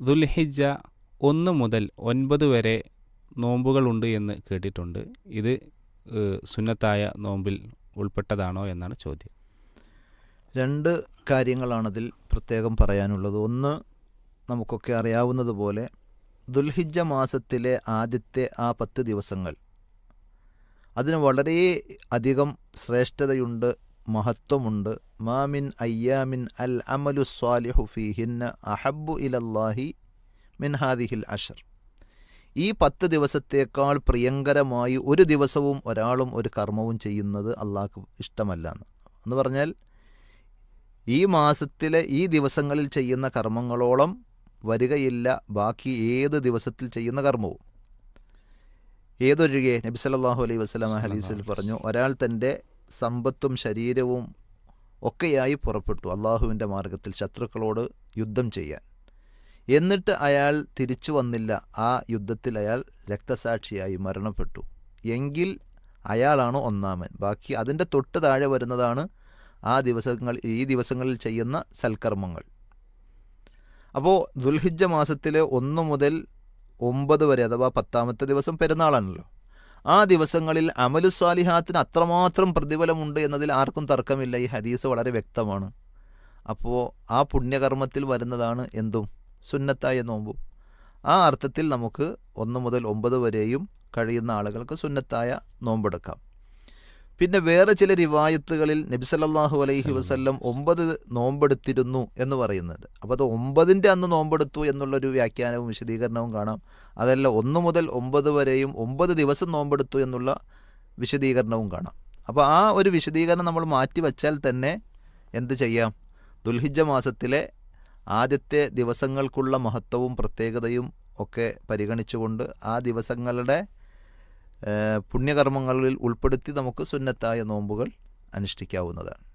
ദുൽഹിജ ഒന്ന് മുതൽ ഒൻപത് വരെ നോമ്പുകളുണ്ട് എന്ന് കേട്ടിട്ടുണ്ട്. ഇത് സുന്നത്തായ നോമ്പിൽ ഉൾപ്പെട്ടതാണോ എന്നാണ് ചോദ്യം. രണ്ട് കാര്യങ്ങളാണതിൽ പ്രത്യേകം പറയാനുള്ളത്. ഒന്ന് നമുക്കൊക്കെ അറിയാവുന്നതുപോലെ ദുൽഹിജ്ജ മാസത്തിലെ ആദ്യത്തെ ആ പത്ത് ദിവസങ്ങൾ അതിന് വളരെ അധികം ശ്രേഷ്ഠതയുണ്ട് മഹത്വമുണ്ട്. മാമിൻ അയ്യാമിൻ അൽ അമലു സ്വാലിഹു ഫീഹിന്ന അഹബ്ബു ഇലല്ലാഹി മിൻ ഹാദിഹിൽ അഷർ. ഈ പത്ത് ദിവസത്തേക്കാൾ പ്രിയങ്കരമായി ഒരു ദിവസവും ഒരാളും ഒരു കർമ്മവും ചെയ്യുന്നത് അള്ളാഹ്ക്ക് ഇഷ്ടമല്ല എന്ന്. എന്ന് പറഞ്ഞാൽ ഈ മാസത്തിലെ ഈ ദിവസങ്ങളിൽ ചെയ്യുന്ന കർമ്മങ്ങളോളം വരികയില്ല ബാക്കി ഏത് ദിവസത്തിൽ ചെയ്യുന്ന കർമ്മവും. ഏതൊഴികെ? നബി സല്ലല്ലാഹു അലൈഹി വസല്ലമ ഹദീസിൽ പറഞ്ഞു ഒരാൾ തന്റെ സമ്പത്തും ശരീരവും ഒക്കെയായി പുറപ്പെട്ടു അള്ളാഹുവിന്റെ മാർഗത്തിൽ ശത്രുക്കളോട് യുദ്ധം ചെയ്യാൻ. എന്നിട്ട് അയാൾ തിരിച്ചു വന്നില്ല. ആ യുദ്ധത്തിൽ അയാൾ രക്തസാക്ഷിയായി മരണപ്പെട്ടു. എങ്കിൽ അയാളാണ് ഒന്നാമൻ. ബാക്കി അതിന്റെ തൊട്ട് താഴെ വരുന്നതാണ് ആ ദിവസങ്ങൾ ഈ ദിവസങ്ങളിൽ ചെയ്യുന്ന സൽക്കർമ്മങ്ങൾ. അപ്പോൾ ദുൽഹിജ മാസത്തിലെ ഒന്ന് മുതൽ ഒമ്പത് വരെ അഥവാ പത്താമത്തെ ദിവസം പെരുന്നാളാണല്ലോ. ആ ദിവസങ്ങളിൽ അമലു സ്വാലിഹാത്തിന് അത്രമാത്രം പ്രതിഫലമുണ്ട് എന്നതിൽ ആർക്കും തർക്കമില്ല. ഈ ഹദീസ് വളരെ വ്യക്തമാണ്. അപ്പോൾ ആ പുണ്യകർമ്മത്തിൽ വരുന്നതാണ് എന്തും? സുന്നത്തായ നോമ്പും. ആ അർത്ഥത്തിൽ നമുക്ക് ഒന്ന് മുതൽ ഒമ്പത് വരെയും കഴിയുന്ന ആളുകൾക്ക് സുന്നത്തായ നോമ്പെടുക്കാം. പിന്നെ വേറെ ചില റിവായത്തുകളിൽ നബിസല്ലാഹു അലൈഹി വസല്ലം ഒമ്പത് നോമ്പെടുത്തിരുന്നു എന്ന് പറയുന്നുണ്ട്. അപ്പോൾ അത് ഒമ്പതിന്റെ അന്ന് നോമ്പെടുത്തു എന്നുള്ളൊരു വ്യാഖ്യാനവും വിശദീകരണവും കാണാം. അതല്ല ഒന്ന് മുതൽ ഒമ്പത് വരെയും ഒമ്പത് ദിവസം നോമ്പെടുത്തു എന്നുള്ള വിശദീകരണവും കാണാം. അപ്പോൾ ആ ഒരു വിശദീകരണം നമ്മൾ മാറ്റി വച്ചാൽ തന്നെ എന്ത് ചെയ്യാം? ദുൽഹിജ മാസത്തിലെ ആദ്യത്തെ ദിവസങ്ങൾക്കുള്ള മഹത്വവും പ്രത്യേകതയും ഒക്കെ പരിഗണിച്ചുകൊണ്ട് ആ ദിവസങ്ങളുടെ പുണ്യകർമ്മങ്ങളിൽ ഉൾപ്പെടുത്തി നമുക്ക് സുന്നത്തായ നോമ്പുകൾ അനുഷ്ഠിക്കാവുന്നതാണ്.